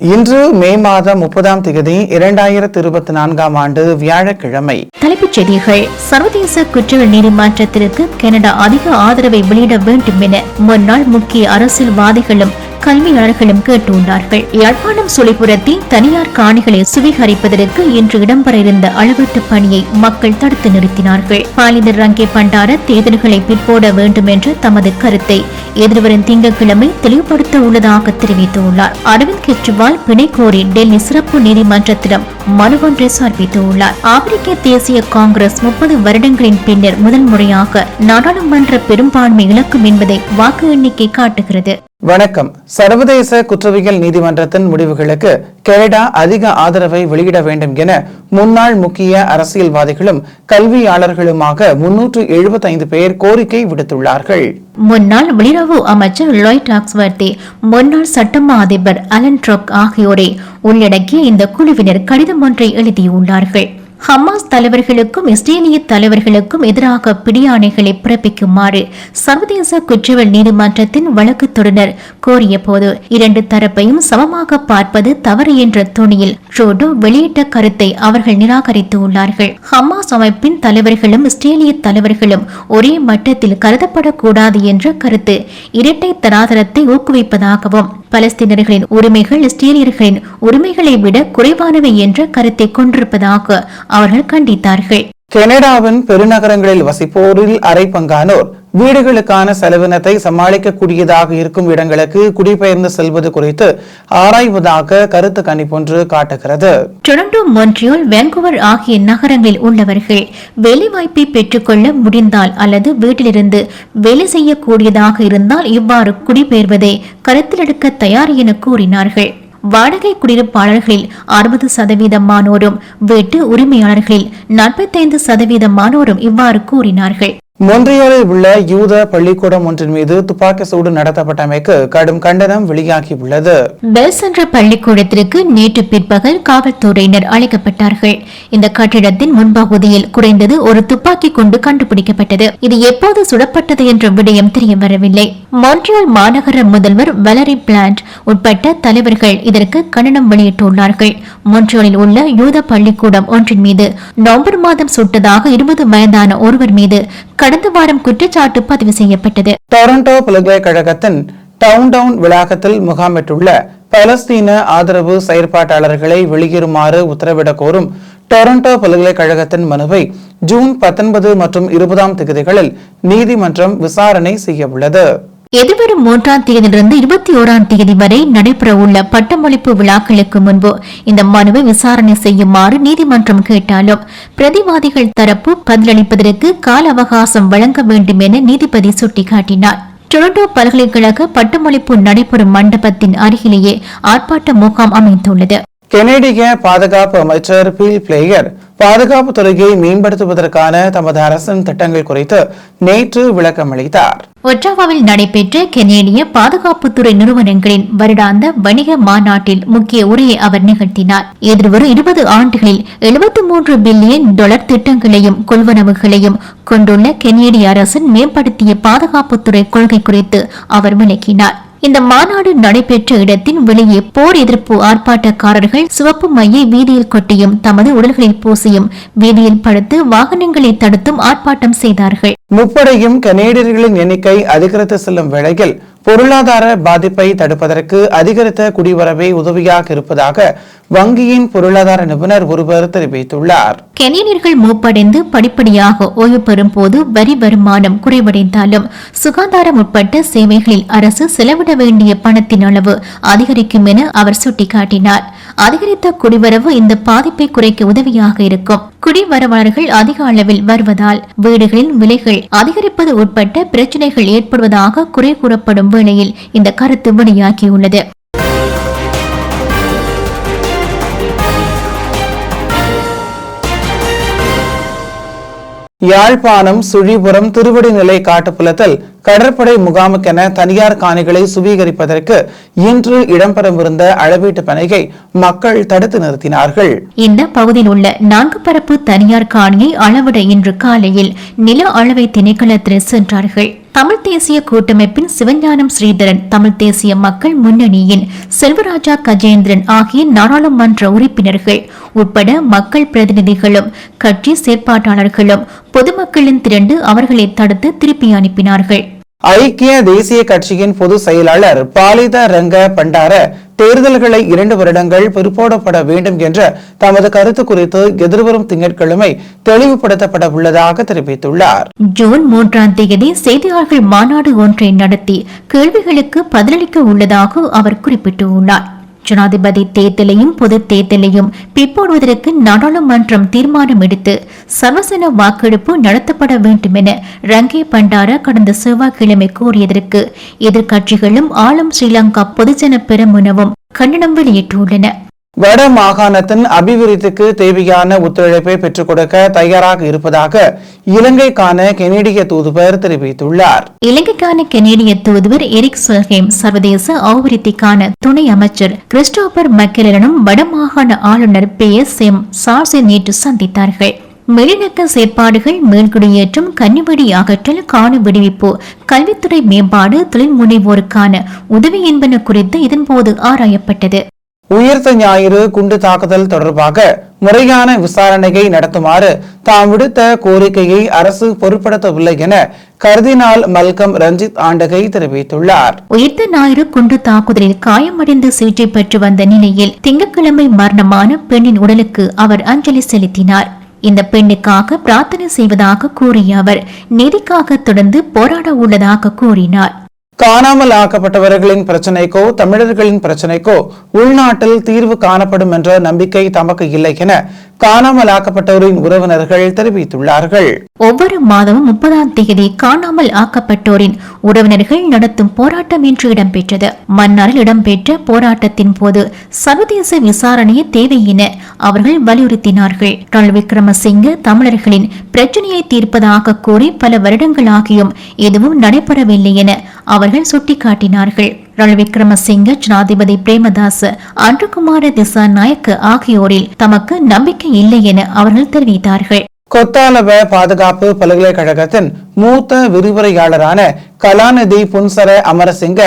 இன்று மே மாதம் முப்பதாம் தேதி இரண்டாயிரத்தி இருபத்தி நான்காம் ஆண்டு வியாழக்கிழமை. தலைப்புச் செய்திகள் சர்வதேச குற்றவியல் நீதிமன்றத்திற்கு கனடா அதிக ஆதரவை வெளியிட வேண்டும் என முன்னாள் முக்கிய அரசியல்வாதிகளும் கல்வியாளர்களும் கேட்டுள்ளார்கள் யாழ்ப்பாணம் சுழிபுரத்தில் தனியார் காணிகளை சுவீகரிப்பதற்கு இன்று இடம்பெற இருந்த அளவீட்டு பணியை மக்கள் தடுத்து நிறுத்தினார்கள். பாலிதர் ரங்கே பண்டார தேர்தல்களை பிற்போட வேண்டும் என்ற தமது கருத்தை எதிர்வரும் திங்கட்கிழமை தெளிவுபடுத்த உள்ளதாக தெரிவித்துள்ளார். அரவிந்த் கெஜ்ரிவால் பிணை கோரி டெல்லி சிறப்பு நீதிமன்றத்திடம் மனு ஒன்றை சமர்ப்பித்துள்ளார். ஆப்பிரிக்க தேசிய காங்கிரஸ் முப்பது வருடங்களின் பின்னர் முதன்முறையாக நாடாளுமன்ற பெரும்பான்மை இழக்கும் என்பதை வாக்கு எண்ணிக்கை காட்டுகிறது. வணக்கம். சர்வதேச குற்றவியல் நீதிமன்றத்தின் முடிவுகளுக்கு கனடா அதிக ஆதரவை வெளியிட வேண்டும் என முன்னாள் முக்கிய அரசியல்வாதிகளும் கல்வியாளர்களுமாக முன்னூற்று எழுபத்தைந்து பேர் கோரிக்கை விடுத்துள்ளார்கள். முன்னாள் வெளியுறவு அமைச்சர் லாய்ட் ஆக்ஸ்வர்த்தி முன்னாள் சட்டமா அதிபர் அலன் ட்ரொக் ஆகியோரை உள்ளடக்கிய இந்த குழுவினர் கடிதம் ஒன்றை எழுதியுள்ளார்கள். ஹமாஸ் தலைவர்களுக்கும் இஸ்ரேலிய தலைவர்களுக்கும் எதிராக பிடியாணைகளை பிறப்பிக்குமாறு சர்வதேச குற்றவியல் நீதிமன்றத்தின் வழக்கு தொடர் கோரிய போது இரண்டு தரப்பையும் சமமாக பார்ப்பது தவறு என்ற துணியில் ட்ரோடோ வெளியிட்ட கருத்தை அவர்கள் நிராகரித்து உள்ளார்கள் ஹமாஸ் அமைப்பின் தலைவர்களும் இஸ்ரேலிய தலைவர்களும் ஒரே மட்டத்தில் கருதப்படக்கூடாது என்ற கருத்து இரட்டை தராதரத்தை ஊக்குவிப்பதாகவும் பலஸ்தீனர்களின் உரிமைகள் இஸ்ரேலியர்களின் உரிமைகளை விட குறைவானவை என்ற கருத்தை கொண்டிருப்பதாக அவர்கள் கண்டித்தார்கள். கனடாவின் பெருநகரங்களில் வசிப்போரில் அரை பங்கானோர் வீடுகளுக்கான செலவினத்தை சமாளிக்கக்கூடியதாக இருக்கும் இடங்களுக்கு குடிபெயர்ந்து செல்வது குறித்து ஆராய்வதாக கருத்து கணிப்பொன்று காட்டுகிறது. டொரண்டோ மொன்ட்ரியால் வேன்கூவர் ஆகிய நகரங்களில் உள்ளவர்கள் வேலைவாய்ப்பை பெற்றுக்கொள்ள முடிந்தால் அல்லது வீட்டிலிருந்து வேலை செய்யக்கூடியதாக இருந்தால் இவ்வாறு குடிபெயர்வதை கருத்தில் எடுக்க தயார் என கூறினார்கள். வாடகை குடியிருப்பாளர்களில் அறுபது சதவீதமானோரும் வீட்டு உரிமையாளர்களில் நாற்பத்தைந்து சதவீதமானோரும் இவ்வாறு கூறினார்கள். மொன்றியலில் உள்ள யூத பள்ளிக்கூடம் ஒன்றின் மீது துப்பாக்கி சூடு நடத்தப்பட்டமைக்கு கடும் கண்டனம் வெளியாகியுள்ளது. பெல்ஸ் என்ற பள்ளிக்கூடத்திற்கு நேற்று பிற்பகல் காவல்துறையினர் அழைக்கப்பட்டார்கள். இந்த கட்டிடத்தின் முன்பகுதியில் குறைந்தது ஒரு துப்பாக்கி கொண்டு கண்டுபிடிக்கப்பட்டது. இது எப்போது சுடப்பட்டது என்ற விடயம் தெரிய வரவில்லை மான்ட்ரியால் மாநகர முதல்வர் வலரி பிளான்ட் உட்பட்ட தலைவர்கள் இதற்கு கண்டனம் வெளியிட்டுள்ளார்கள். மொன்ட்ரியாலில் உள்ள யூத பள்ளிக்கூடம் ஒன்றின் மீது நவம்பர் மாதம் சுட்டதாக இருபது வயதான ஒருவர் மீது கடந்த வாரம் குற்றச்சாட்டு பதிவு செய்யப்பட்டது. டொரண்டோ பல்கலைக்கழகத்தின் டவுன் டவுன் வளாகத்தில் முகாமிட்டுள்ள பலஸ்தீன ஆதரவு செயற்பாட்டாளர்களை வெளியேறுமாறு உத்தரவிடக் கோரும் டொரண்டோ பல்கலைக்கழகத்தின் மனுவை ஜூன் பத்தொன்பது மற்றும் இருபதாம் தேதிகளில் நீதிமன்றம் விசாரணை செய்யவுள்ளது எதிர்வரும் மூன்றாம் தேதியிலிருந்து இருபத்தி ஓராம் தேதி வரை நடைபெறவுள்ள பட்டமளிப்பு விழாக்களுக்கு முன்பு இந்த மனுவை விசாரணை செய்யுமாறு நீதிமன்றம் கேட்டாலும் பிரதிவாதிகள் தரப்பு பதிலளிப்பதற்கு கால அவகாசம் வழங்க வேண்டும் என நீதிபதி சுட்டிக்காட்டினார். டொரண்டோ பல்கலைக்கழக பட்டமளிப்பு நடைபெறும் மண்டபத்தின் அருகிலேயே ஆர்ப்பாட்ட முகாம் அமைந்துள்ளது. கெனடிய பாதுகாப்பு அமைச்சர் பில் பிளேயர் பாதுகாப்பு துறையை மேம்படுத்துவதற்கான தமது அரசின் திட்டங்கள் குறித்து நேற்று விளக்கம் அளித்தார். ஒற்றாவாவில் நடைபெற்ற கெனேடிய பாதுகாப்புத்துறை நிறுவனங்களின் வருடாந்த வணிக மாநாட்டில் முக்கிய உரையை அவர் நிகழ்த்தினார். எதிர்வரும் இருபது ஆண்டுகளில் எழுபத்தி மூன்று பில்லியன் டாலர் திட்டங்களையும் கொள்வனவுகளையும் கொண்டுள்ள கெனேடிய அரசின் மேம்படுத்திய பாதுகாப்புத்துறை கொள்கை குறித்து அவர் விளக்கினார். இந்த மாநாடு நடைபெற்ற இடத்தின் வெளியே போர் எதிர்ப்பு ஆர்ப்பாட்டக்காரர்கள் சிவப்பு மையை வீதியில் கொட்டியும் தமது உடல்களில் பூசியும் வீதியில் படுத்து வாகனங்களை தடுத்தும் ஆர்ப்பாட்டம் செய்தார்கள். முப்படையும் கனேடியர்களின் எண்ணிக்கை அதிகரித்து செல்லும் வேளையில் பொருளாதார பாதிப்பை தடுப்பதற்கு அதிகரித்த குடிவரவே உதவியாக இருப்பதாக வங்கியின் பொருளாதார நிபுணர் ஒருவர் தெரிவித்துள்ளார். கெனியர்கள் மூப்படைந்து படிப்படியாக ஓய்வு பெறும் போது வரி வருமானம் குறைவடைந்தாலும் சுகாதாரம் உட்பட்ட சேவைகளில் அரசு செலவிட வேண்டிய பணத்தின் அளவு அதிகரிக்கும் என அவர் சுட்டிக்காட்டினார். அதிகரித்த குடிவரவு இந்த பாதிப்பை குறைக்க உதவியாக இருக்கும். குடிவரவாளர்கள் அதிக அளவில் வருவதால் வீடுகளின் விலைகள் அதிகரிப்பது உட்பட்ட பிரச்சனைகள் ஏற்படுவதாக குறை கூறப்படும் வேளையில் இந்த கருத்து வெளியாகியுள்ளது. யாழ்ப்பாணம் சுழிபுரம் திருவடிநிலை காட்டுப்புலத்தில் கடற்படை முகாமுக்கென தனியார் காணிகளை சுவீகரிப்பதற்கு இன்று இடம்பெறவிருந்த அளவீட்டு பணியை மக்கள் தடுத்து நிறுத்தினார்கள். இந்த பகுதியில் உள்ள நான்கு பரப்பு தனியார் காணியை அளவிட இன்று காலையில் நில அளவை திணைக்களத்தில் சென்றார்கள். தமிழ் தேசிய கூட்டமைப்பின் சிவஞானம் ஸ்ரீதரன் தமிழ் தேசிய மக்கள் முன்னணியின் செல்வராஜா கஜேந்திரன் ஆகிய நாடாளுமன்ற உறுப்பினர்கள் உட்பட மக்கள் பிரதிநிதிகளும் கட்சி செயற்பாட்டாளர்களும் பொதுமக்களின் திரண்டு அவர்களை தடுத்து திருப்பி அனுப்பினார்கள். ஐக்கிய தேசிய கட்சியின் பொதுச் செயலாளர் பாலித ரங்க பண்டார தேர்தல்களை இரண்டு வருடங்கள் பிற்போடப்பட வேண்டும் என்ற தமது கருத்து குறித்து எதிர்வரும் திங்கட்கிழமை தெளிவுபடுத்தப்பட உள்ளதாக தெரிவித்துள்ளார். ஜூன் மூன்றாம் தேதி செய்தியாளர்கள் மாநாடு ஒன்றை நடத்தி கேள்விகளுக்கு பதிலளிக்க உள்ளதாக அவர் குறிப்பிட்டுள்ளார். ஜனாதிபதி தேர்தலையும் பொது தேர்தலையும் பிற்போடுவதற்கு நாடாளுமன்றம் தீர்மானம் எடுத்து சர்வசன வாக்கெடுப்பு நடத்தப்பட வேண்டும் என ரங்கே பண்டார கடந்த செவ்வாய்க்கிழமை கூறியதற்கு எதிர்க்கட்சிகளும் ஆளும் ஸ்ரீலங்கா பொதுஜன பெருமுனவும் கண்டனம் வெளியிட்டுள்ளன. வட மாகாணத்தின் அபிவிருத்திக்கு தேவையான ஒத்துழைப்பை பெற்றுக் கொடுக்க தயாராக இருப்பதாக இலங்கைக்கான கெனடிய தூதுவர் தெரிவித்துள்ளார். இலங்கைக்கான கெனேடிய தூதுவர் எரிக் சொல்ஹேம் சர்வதேச அபிவிருத்திக்கான துணை அமைச்சர் கிறிஸ்டோபர் மக்கெலனும் வடமாகாண ஆளுநர் பி. எஸ். எம். சார்ஸை நேற்று சந்தித்தார்கள். மெலினக்க செயற்பாடுகள் மேல்குடியேற்றம் கன்னிவெடி அகற்றல் காண விடுவிப்பு கல்வித்துறை மேம்பாடு தொழில் முனைவோருக்கான உதவி என்பன குறித்து இதன்போது ஆராயப்பட்டது. உயிர்த்த ஞாயிறு குண்டு தாக்குதல் தொடர்பாக முறையான விசாரணையை நடத்துமாறு தாம் விடுத்த கோரிக்கையை அரசு பொருட்படுத்தவில்லை என கர்தினால் மல்கம் ரஞ்சித் ஆண்டகை தெரிவித்துள்ளார். உயிர்த்த ஞாயிறு குண்டு தாக்குதலில் காயமடைந்து சிகிச்சை பெற்று வந்த நிலையில் திங்கட்கிழமை மரணமான பெண்ணின் உடலுக்கு அவர் அஞ்சலி செலுத்தினார். இந்த பெண்ணுக்காக பிரார்த்தனை செய்வதாக கூறிய அவர் நீதிக்காக தொடர்ந்து போராட உள்ளதாக கூறினார். காணாமல் ஆக்கப்பட்டவர்களின் பிரச்சினைக்கோ தமிழர்களின் பிரச்சினைக்கோ உள்நாட்டில் தீர்வு காணப்படும் என்ற நம்பிக்கை தமக்கு இல்லை என காணாமல் ஆக்கப்பட்டோரின் உறவினர்கள் தெரிவித்துள்ளார்கள். ஒவ்வொரு மாதமும் முப்பதாம் தேதி காணாமல் ஆக்கப்பட்டோரின் உறவினர்கள் நடத்தும் போராட்டம் இன்று இடம்பெற்றது. மன்னாரில் இடம்பெற்ற போராட்டத்தின் போது சர்வதேச விசாரணையே தேவை என அவர்கள் வலியுறுத்தினார்கள். ரணில் விக்ரமசிங்க தமிழர்களின் பிரச்சனையை தீர்ப்பதாக கூறி பல வருடங்களாகியும் எதுவும் நடைபெறவில்லை என அவர்கள் சுட்டிக்காட்டினார்கள். ரணில் விக்ரமசிங்க ஜனாதிபதி பிரேமதாஸ் அன்றுகுமார திசாநாயக்க ஆகியோரில் தமக்கு நம்பிக்கை இல்லை என அவர்கள் தெரிவித்தார்கள். கொத்தானவ பாதுகாப்பு பல்கலைக்கழகத்தின் மூத்த விரிவுரையாளரான கலாநிதி புன்சர அமரசிங்க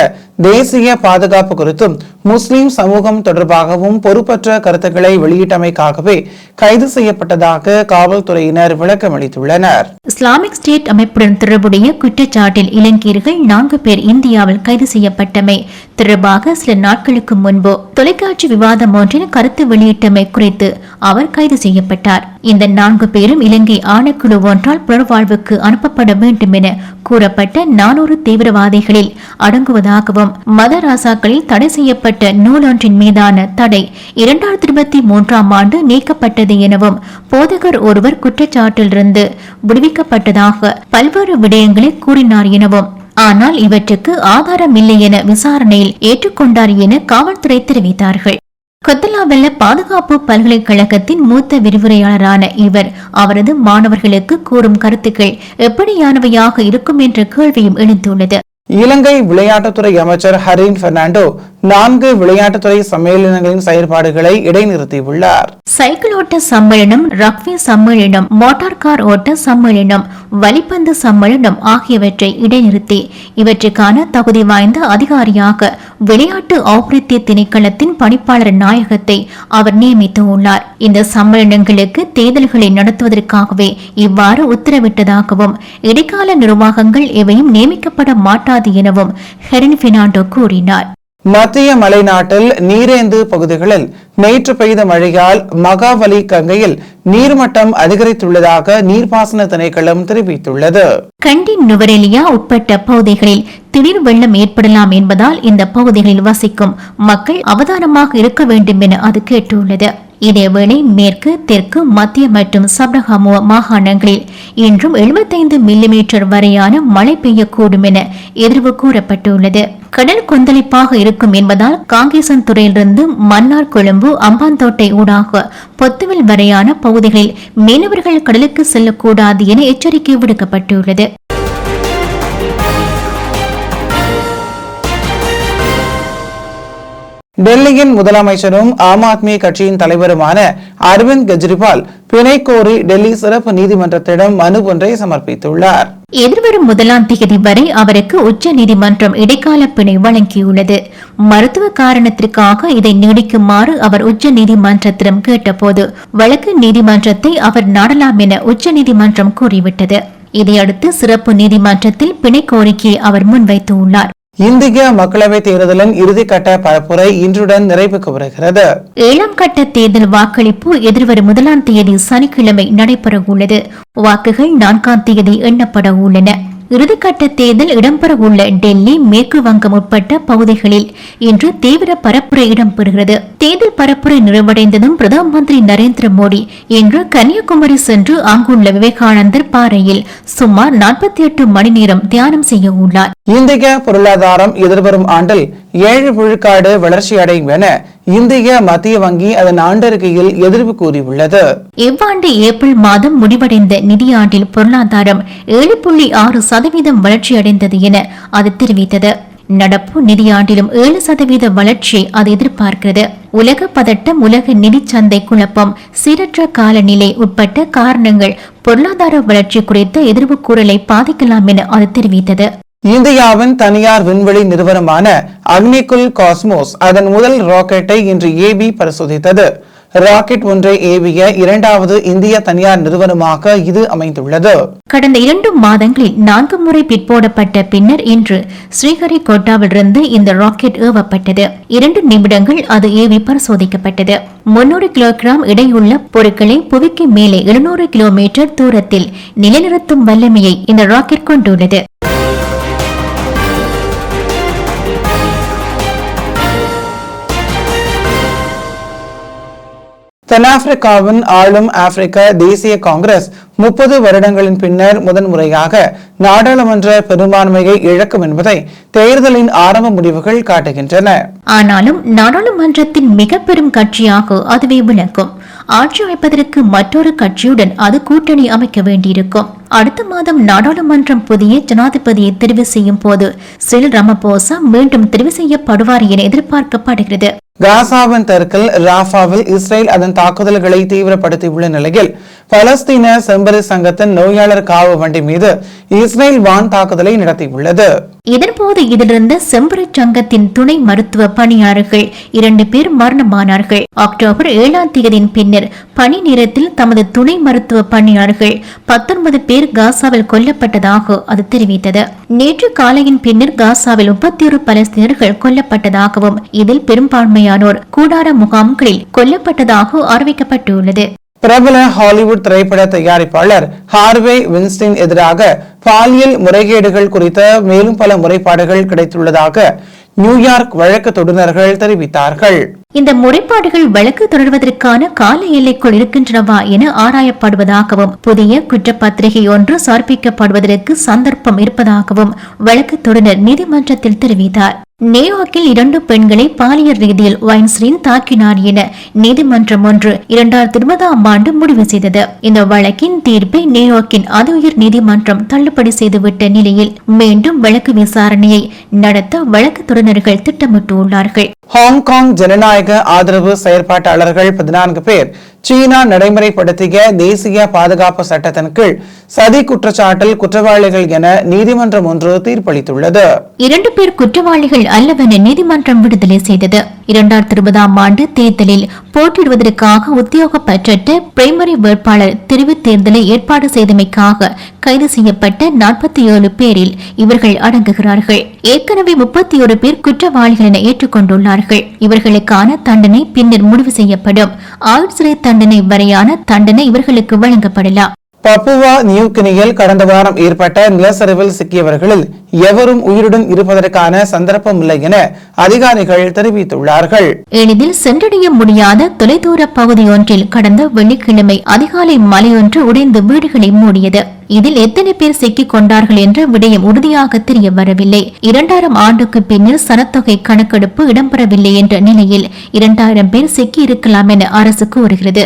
தேசிய பாதுகாப்பு குறித்தும் முஸ்லிம் சமூகம் தொடர்பாகவும் பொறுப்பற்ற கருத்துக்களை வெளியிட்டமைக்காகவே கைது செய்யப்பட்டதாக காவல்துறையினர் விளக்கம் அளித்துள்ளனர். இஸ்லாமிக் ஸ்டேட் அமைப்புடன் தொடர்புடைய குற்றச்சாட்டில் இலங்கையர்கள் நான்கு பேர் இந்தியாவில் கைது செய்யப்பட்டமை தொடர்பாக சில நாட்களுக்கு முன்பு தொலைக்காட்சி விவாதம் ஒன்றில் கருத்து வெளியிட்டமை குறித்து அவர் கைது செய்யப்பட்டார். இந்த நான்கு பேரும் இலங்கை ஆணைக்குழு ஒன்றால் புனர்வாழ்வுக்கு அனுப்பப்பட வேண்டும் என கூறப்பட்ட நானூறு தீவிரவாதிகளில் அடங்குவதாகவும் மதராசாக்களில் தடை செய்யப்பட்ட நூலொன்றின் மீதான தடை இரண்டாயிரத்தி இருபத்தி மூன்றாம் ஆண்டு நீக்கப்பட்டது எனவும் போதகர் ஒருவர் குற்றச்சாட்டிலிருந்து விடுவிக்கப்பட்டதாக பல்வேறு விடயங்களை கூறினார் எனவும் ஆனால் இவற்றுக்கு ஆதாரம் இல்லை என விசாரணையில் ஏற்றுக்கொண்டார் என காவல்துறை தெரிவித்தார்கள். கொத்தலாவெல்ல பாதுகாப்பு பல்கலைக்கழகத்தின் மூத்த விரிவுரையாளரான இவர். அவரது மாணவர்களுக்கு கூறும் கருத்துக்கள் எப்படியானவையாக இருக்கும் என்ற கேள்வியும் எழுந்துள்ளது. இலங்கை விளையாட்டுத்துறை அமைச்சர் ஹரின் பெர்னாண்டோ நான்கு விளையாட்டுத்துறை சம்மேளனங்களின் செயற்பாடுகளை இடைநிறுத்தியுள்ளார். சைக்கிள் ஓட்ட சம்மேளனம் ரக்வி சம்மேளனம் மோட்டார் கார் ஓட்ட சம்மேளனம் வலிப்பந்து சம்மேளனம் ஆகியவற்றை இடைநிறுத்தி இவற்றுக்கான தகுதி வாய்ந்த அதிகாரியாக விளையாட்டு அபிவிருத்தி திணைக்களத்தின் பணிப்பாளர் நாயகத்தை அவர் நியமித்துள்ளார் இந்த சம்மேளனங்களுக்கு தேர்தல்களை நடத்துவதற்காகவே இவ்வாறு உத்தரவிட்டதாகவும் இடைக்கால நிர்வாகங்கள் எவையும் நியமிக்கப்பட மாட்டார் மாட்டாது எனவும் ஹெரின் பெர்னாண்டோ கூறினார். மத்திய மலைநாட்டில் நீரேந்து பகுதிகளில் நேற்று பெய்த மழையால் மகாவலி கங்கையில் நீர்மட்டம் அதிகரித்துள்ளதாக நீர்ப்பாசன திணைக்களம் தெரிவித்துள்ளது. கண்டி நுவரெலியா உட்பட்ட பகுதிகளில் திடீர் வெள்ளம் ஏற்படலாம் என்பதால் இந்த பகுதிகளில் வசிக்கும் மக்கள் அவதானமாக இருக்க வேண்டும் என அது கேட்டுள்ளது. இதேவேளை மேற்கு தெற்கு மத்திய மற்றும் சப்ரஹாமுவ மாகாணங்களில் இன்றும் 75 மில்லிமீட்டர் வரையான மழை பெய்யக்கூடும் என எதிர்வு கூறப்பட்டுள்ளது. கடல் கொந்தளிப்பாக இருக்கும் என்பதால் காங்கேசன் துறையிலிருந்து மன்னார் கொழும்பு அம்பாந்தோட்டை ஊடாக பொத்துவில் வரையான பகுதிகளில் மீனவர்கள் கடலுக்கு செல்லக்கூடாது என எச்சரிக்கை விடுக்கப்பட்டுள்ளது. டெல்லியின் முதலமைச்சரும் ஆம் ஆத்மி கட்சியின் தலைவருமான அரவிந்த் கெஜ்ரிவால் பிணை கோரி டெல்லி சிறப்பு நீதிமன்றத்திடம் மனு ஒன்றை சமர்ப்பித்துள்ளார். எதிர்வரும் முதலாம் தேதி வரை அவருக்கு உச்ச நீதிமன்றம் இடைக்கால பிணை வழங்கியுள்ளது. மருத்துவ காரணத்திற்காக இதை நீடிக்குமாறு அவர் உச்ச நீதிமன்றத்திடம் கேட்டபோது வழக்கு நீதிமன்றத்தை அவர் நாடலாம் என உச்ச நீதிமன்றம் கூறிவிட்டது. இதையடுத்து சிறப்பு நீதிமன்றத்தில் பிணை கோரிக்கையை அவர் முன்வைத்துள்ளார். இந்திய மக்களவை தேர்தலின் இறுதிக்கட்ட பரப்புரை இன்றுடன் நிறைவுக்கு வருகிறது. ஏழாம் கட்ட தேர்தல் வாக்களிப்பு எதிர்வரும் முதலாம் தேதி சனிக்கிழமை நடைபெற உள்ளது வாக்குகள் நான்காம் தேதி எண்ணப்பட உள்ளன இறுதிக்கட்ட தேர்தல் இடம்பெறவுள்ள டெல்லி மேற்கு வங்கம் உட்பட்ட பகுதிகளில் இன்று தீவிர பரப்புரை இடம்பெறுகிறது. தேர்தல் பரப்புரை நிறைவடைந்ததும் பிரதம மந்திரி நரேந்திர மோடி இன்று கன்னியாகுமரி சென்று அங்குள்ள விவேகானந்தர் பாறையில் சுமார் நாற்பத்தி எட்டு மணி நேரம் தியானம் செய்ய உள்ளார். இந்திய பொருளாதாரம் எதிர்வரும் ஆண்டில் ஏழு விழுக்காடு வளர்ச்சி அடையும் என இந்திய மத்திய வங்கி அதன் ஆண்டறிக்கையில் எதிர்ப்பு கூறியுள்ளது. இவ்வாண்டு ஏப்ரல் மாதம் முடிவடைந்த நிதியாண்டில் பொருளாதாரம் ஏழு புள்ளி ஆறு சதவீதம் வளர்ச்சியடைந்தது என அது தெரிவித்தது. நடப்பு நிதியாண்டிலும் ஏழு சதவீத வளர்ச்சியை அது எதிர்பார்க்கிறது. உலக பதட்டம் உலக நிதி சந்தை குழப்பம் சீரற்ற காலநிலை உட்பட்ட காரணங்கள் பொருளாதார வளர்ச்சி குறித்த எதிர்வு கூறலை பாதிக்கலாம் என அது தெரிவித்தது. இந்தியாவின் தனியார் விண்வெளி நிறுவனமான அக்னிகுல் காஸ்மோஸ் அதன் முதல் ராக்கெட்டை இன்று ஏவி பரிசோதித்தது. ராக்கெட் ஒன்றை ஏவிய இரண்டாவது இந்திய தனியார் நிறுவனமாக இது அமைந்துள்ளது. கடந்த இரண்டு மாதங்களில் நான்கு முறை பிற்போடப்பட்ட பின்னர் இன்று ஸ்ரீஹரிகோட்டாவிலிருந்து இந்த ராக்கெட் ஏவப்பட்டது. இரண்டு நிமிடங்கள் அது ஏவி பரிசோதிக்கப்பட்டது. முன்னூறு கிலோகிராம் இடையுள்ள பொருட்களை புவிக்கு மேலே எழுநூறு கிலோமீட்டர் தூரத்தில் நிலைநிறுத்தும் வல்லமையை இந்த ராக்கெட் கொண்டுள்ளது. தென்னாப்பிரிக்காவின் ஆளும் ஆப்பிரிக்க தேசிய காங்கிரஸ் முப்பது வருடங்களின் பின்னர் முதன்முறையாக நாடாளுமன்ற பெரும்பான்மையை இழக்கும் என்பதை தேர்தலின் ஆரம்ப முடிவுகள் காட்டுகின்றன. ஆனாலும் நாடாளுமன்றத்தின் மிக பெரும் கட்சியாக அதுவே விளக்கும் ஆட்சி அமைப்பதற்கு மற்றொரு கட்சியுடன் அது கூட்டணி அமைக்க வேண்டியிருக்கும். அடுத்த மாதம் நாடாளுமன்றம் புதிய ஜனாதிபதியை தெரிவு செய்யும் போது சில் ரமபோசா மீண்டும் தெரிவு செய்யப்படுவார் என எதிர்பார்க்கப்படுகிறது. காசாவின் தெற்கில் ராஃபாவில் இஸ்ரேல் அதன் தாக்குதல்களை தீவிரப்படுத்தியுள்ள நிலையில் பலஸ்தீன செம்பரி சங்கத்தின் நோயாளர் காவு வண்டி மீது இஸ்ரேல் வான் தாக்குதலை நடத்தியுள்ளது. இதன்போது இதிலிருந்த செம்பரை சங்கத்தின் துணை மருத்துவ பணியாளர்கள் இரண்டு பேர் மரணமானார்கள். அக்டோபர் ஏழாம் தேதியின் பின்னர் பணி நேரத்தில் தமது துணை மருத்துவ பணியாளர்கள் பத்தொன்பது பேர் காசாவில் கொல்லப்பட்டதாக அது தெரிவித்தது. நேற்று காலையின் பின்னர் காசாவில் முப்பத்தி ஒரு பலஸ்தீனர்கள் கொல்லப்பட்டதாகவும் இதில் பெரும்பான்மையானோர் கூடார முகாம்களில் கொல்லப்பட்டதாக அறிவிக்கப்பட்டுள்ளது. பிரபல ஹாலிவுட் திரைப்பட தயாரிப்பாளர் ஹார்வே வின்ஸ்டின் எதிராக பாலியல் முறைகேடுகள் குறித்த மேலும் பல முறைப்பாடுகள் கிடைத்துள்ளதாக நியூயார்க் வழக்கு தொடுநர்கள் தெரிவித்தார்கள். இந்த முறைப்பாடுகள் வழக்கு தொடர்வதற்கான கால எல்லைக்குள் இருக்கின்றனவா என ஆராயப்படுவதாகவும் புதிய குற்றப்பத்திரிகை ஒன்று சமர்ப்பிக்கப்படுவதற்கு சந்தர்ப்பம் இருப்பதாகவும் வழக்கு தொடுநர் நீதிமன்றத்தில் தெரிவித்தார். நியூயார்க்கில் இரண்டு பெண்களை பாலியல் ரீதியில் வைன்ஸ்ரீன் தாக்கினார் என நீதிமன்றம் ஒன்று இரண்டாயிரத்தி இருபதாம் ஆண்டு முடிவு செய்தது. இந்த வழக்கின் தீர்ப்பை நியூயார்க்கின் அது உயர் நீதிமன்றம் தள்ளுபடி செய்துவிட்ட நிலையில் மீண்டும் வழக்கு விசாரணையை நடத்த வழக்கு தொடர்நர்கள் திட்டமிட்டுள்ளார்கள். ஹாங்காங் ஜனநாயக ஆதரவு செயற்பாட்டாளர்கள் பதினான்கு பேர் சீனா நடைமுறைப்படுத்திய தேசிய பாதுகாப்பு சட்டத்தின் கீழ் சதி குற்றச்சாட்டில் குற்றவாளிகள் என நீதிமன்றம் ஒன்று தீர்ப்பளித்துள்ளது. இரண்டு பேர் குற்றவாளிகள் அல்லவென நீதிமன்றம் விடுதலை செய்தது. இரண்டாயிரத்தி இருபதாம் ஆண்டு தேர்தலில் போட்டியிடுவதற்காக உத்தியோகப்பற்ற பிரைமரி வேட்பாளர் தெரிவு தேர்தலை ஏற்பாடு செய்தமைக்காக கைது செய்யப்பட்ட நாற்பத்தி ஏழு பேரில் இவர்கள் அடங்குகிறார்கள். ஏற்கனவே முப்பத்தி ஒரு பேர் குற்றவாளிகள் என ஏற்றுக்கொண்டுள்ளார்கள். இவர்களுக்கான தண்டனை பின்னர் முடிவு செய்யப்படும். ஆயுள் சிறை தண்டனை வரையான தண்டனை இவர்களுக்கு வழங்கப்படலாம். பப்புவா நியூகினியில் கடந்த வாரம் ஏற்பட்ட நிலச்சரிவில் சிக்கியவர்களில் எவரும் உயிருடன் இருப்பதற்கான சந்தர்ப்பம் இல்லை என அதிகாரிகள் தெரிவித்துள்ளார்கள். எளிதில் சென்றடைய முடியாத தொலைதூர பகுதி ஒன்றில் கடந்த வெள்ளிக்கிழமை அதிகாலை மலையொன்று உடைந்து வீடுகளை மூடியது. இதில் எத்தனை பேர் சிக்கிக் கொண்டார்கள் என்ற விடயம் உறுதியாக தெரிய வரவில்லை. இரண்டாயிரம் ஆண்டுக்கு பின்னர் சனத்தொகை கணக்கெடுப்பு இடம்பெறவில்லை என்ற நிலையில் இரண்டாயிரம் பேர் சிக்கி இருக்கலாம் என அரசு கூறுகிறது.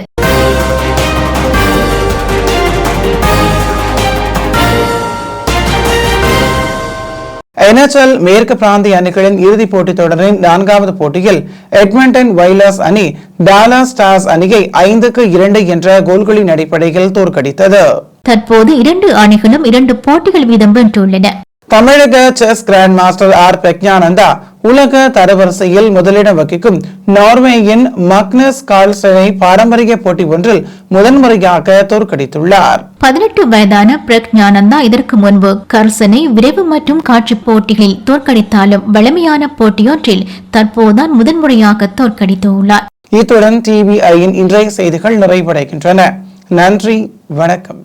என்எச்எல் மேற்கு பிராந்திய அணிகளின் இறுதிப் போட்டித் தொடரின் நான்காவது போட்டியில் எட்மண்டன் வைலர்ஸ் அணி டாலஸ் ஸ்டார்ஸ் அணியை ஐந்துக்கு இரண்டு என்ற கோல்களின் அடிப்படையில் தோற்கடித்தது. தற்போது இரண்டு அணிகளும் இரண்டு போட்டிகள் வீதம் வென்றுள்ளன. தமிழக chess grand master R Praggnanandhaa உலக தரவரிசையில் முதலிடம் வகிக்கும் நார்வேயின் மக்னஸ் கார்ல்சனை பாரம்பரிய போட்டி ஒன்றில் முதன்முறையாக தோற்கடித்துள்ளார். பதினெட்டு வயதான பிரக்ஞானந்தா இதற்கு முன்பு கர்சனை விரைவு மற்றும் காட்சி போட்டிகளில் தோற்கடித்தாலும் வலிமையான போட்டியொன்றில் தற்போதுதான் முதன்முறையாக தோற்கடித்துள்ளார். இத்துடன் டிவிஐயின் இன்றைய செய்திகள் நிறைவடைகின்றன. நன்றி வணக்கம்.